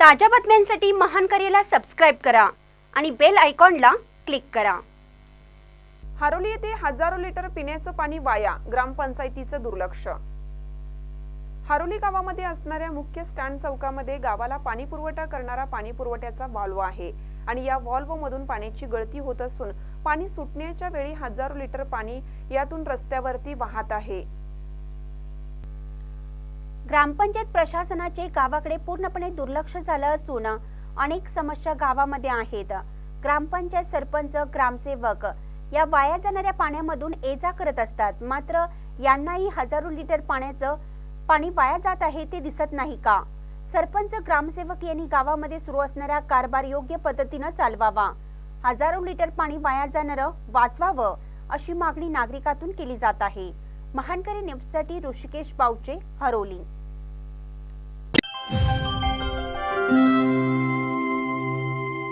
ताज्या बातम्यांसाठी महान करेला सबस्क्राईब करा आणि बेल आयकॉनला क्लिक करा. हारोली येथे हजारो लिटर पिण्याचं पाणी वाया ग्रामपंचायतीचं दुर्लक्ष. हारोली गावामध्ये असणाऱ्या मुख्य स्टँड चौकामध्ये गावाला पाणी पुरवठा करणारा पाणी पुरवठ्याचा व्हॉल्व आहे आणि या व्हॉल्व मधून पाण्याची गळती होत असून पाणी सुटण्याच्या वेळी हजारो लिटर पाणी यातून रस्त्यावरती वाहत आहे. ग्रामपंचायत प्रशासनाचे गावाकडे पूर्णपणे दुर्लक्ष झालं असून अनेक समस्या गावामध्ये आहेत. ग्रामपंचायत सरपंच ग्रामसेवक या वाया जाणाऱ्या पाण्यामधून ये जा करत असतात. मात्र यांनाही हजारो लिटर पाण्याचं पाणी वाया जात आहे ते दिसत नाही का? सरपंच ग्रामसेवक यांनी गावामध्ये सुरू असणारा कारभार योग्य पद्धतीनं चालवावा. हजारो लिटर पाणी वाया जाणारं वाचवावं अशी मागणी नागरिकातून केली जात आहे. महानकरी न्यूजसाठी ऋषिकेश बावचे हरोली.